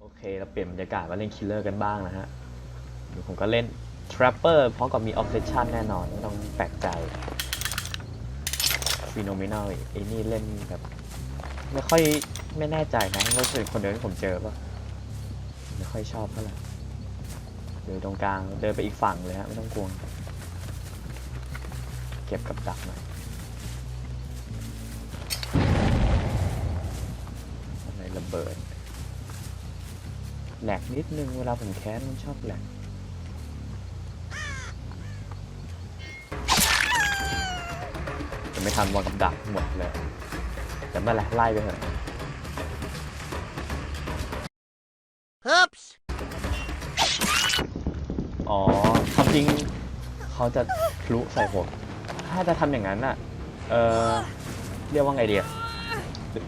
โอเค เราเปลี่ยนบรรยากาศมาเล่นคิลเลอร์กันบ้างนะฮะเดี๋ยวผมก็เล่น Trapper พร้อมกับมี Obsession แน่นอน ไม่ต้องแปลกใจ Phenomenal ไอ้นี่เล่นแบบ ไม่ค่อยไม่แน่ใจนะว่าเป็นคนเดิมที่ผมเจอปะไม่ค่อยชอบเท่าไหร่เดินตรงกลางเดินไปอีกฝั่งเลยฮะ ไม่ต้องกลัวงเก็บกับดักหน่อยอะไรระเบิด แหลกนิดนึง เวลาผมแค้นมันชอบแหลกจะไม่ทันวางกับดักหมดเลย แต่เมื่อไหรไล่ไปเถอะ Oops. อ๋อความจริงเขาจะพลุใส่ผม ถ้าจะทำอย่างนั้นน่ะ เออเรียกว่าไงเดีย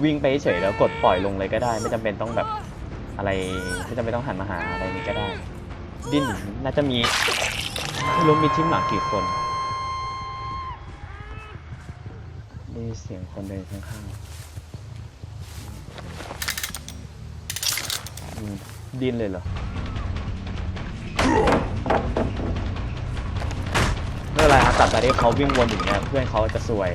วิ่งไปเฉยแล้วกดปล่อยลงเลยก็ได้ ไม่จำเป็นต้องแบบ อะไรไม่จำเป็นต้องหันมาหาอะไรนี้ก็ได้ ดิ้นน่าจะมีไม่รู้มีทีมหลักกี่คนได้เสียงคนเดินข้างๆดิ้นเลยเหรอไม่เป็นไรครับตัดไปที่เขาวิ่งวนอยู่เนี่ยเพื่อนเขาจะสวย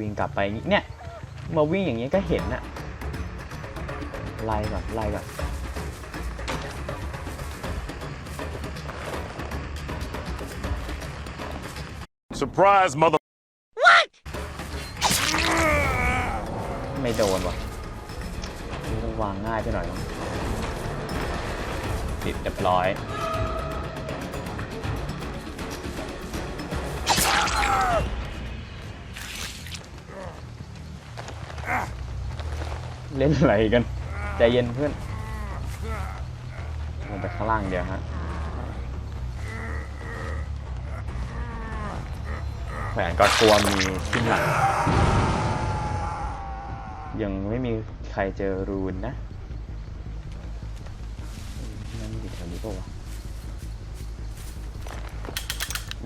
วิ่งกลับไปอย่างงี้เนี่ยมาวิ่งอย่างนี้ก็เห็นน่ะไล่ก่อนไล่ก่อน Surprise, mother. ไม่โดนวะนี่ต้องวางง่ายไปหน่อยมั้งติดเรียบร้อย เล่นอะไรกัน ใจเย็นเพื่อนลงไปข้างล่างเดียวฮะแขวนก็กลัวมีขึ้นหลังยังไม่มีใครเจอรูนนะนั่นอยู่แถวนี้ปะวะ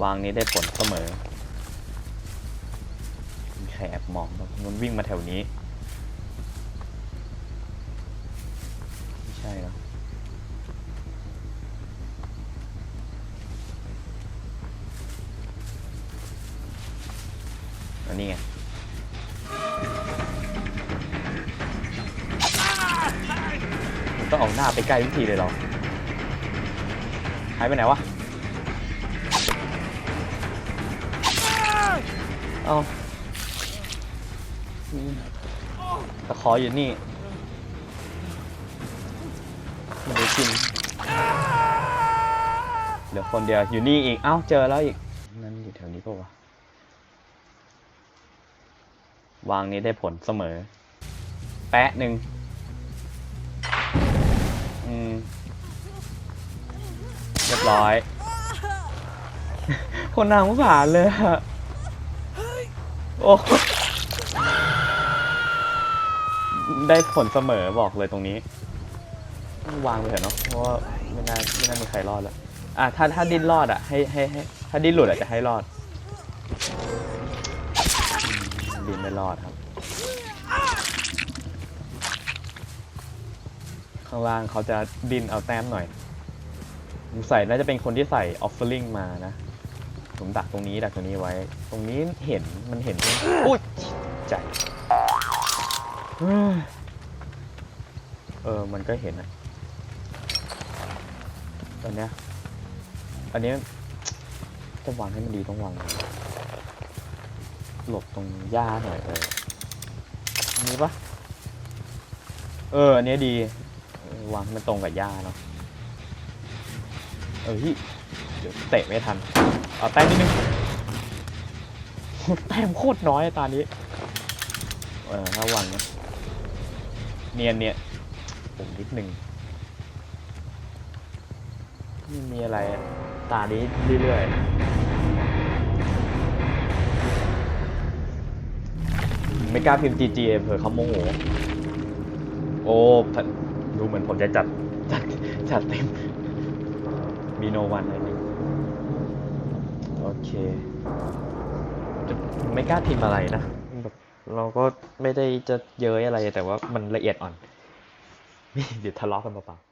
วางนี้ได้ผลเสมอมีใครแอบมองมันวิ่งมาแถวนี้ ไม่ใช่แล้วอันนี้ไงต้องเอาหน้าไปใกล้ทุกทีเลยเหรอ หายไปไหนวะ เอาตะขออยู่นี่ ไม่ได้กินเหลือคนเดียวอยู่นี่อีก เอ้า เจอแล้วอีก นั่นอยู่แถวนี้ปะวะ วางนี้ได้ผลเสมอ แปะหนึ่งอืม เรียบร้อย คนนางผู้ผ่านเลยอะโอ้ได้ผลเสมอบอกเลยตรงนี้ วางไปเถอะเนาะเพราะว่าไม่น่าไม่น่ามีใครรอดแล้วอะถ้าถ้าดิ้นรอดอะให้ให้ให้ถ้าดิ้นหลุดอะจะให้รอดดิ้นไม่รอดครับ ข้างล่างเขาจะดินเอาแต้มหน่อยผมใส่น่าจะเป็นคนที่ใส่ออฟเฟอร์ลิงมานะผมดักตรงนี้ดักตรงนี้ไว้ ตรงนี้เห็นมันเห็นอุ้ยใจเฮ้ยเออมันก็เห็นนะ ตอนเนี้ยอันเนี้ยจะวางให้มันดีต้องวางหลบตรงหญ้าหน่อยเอออันนี้ปะเออ อันเนี้ยดี วางมันตรงกับหญ้าเนาะ เออที่เดี๋ยวเตะไม่ทัน เอาแต้มนิดนึง แต้มโคตรน้อยตานี้ เออถ้าวางเนี้ยเนียนเนี่ยผมนิดนึง ไม่มีอะไรตานี้เรื่อยๆ ไม่กล้าพิมพ์ GG เผื่อเขาโมโห โอ้ดูเหมือนผมจะจัด จัด จัดเต็ม มีโนวันอะไรนี่โอเคจะไม่กล้าพิมพ์อะไรนะแบบเราก็ไม่ได้จะเย้ยอะไรแต่ว่ามันละเอียดอ่อน เดี๋ยวทะเลาะกันเปล่าๆ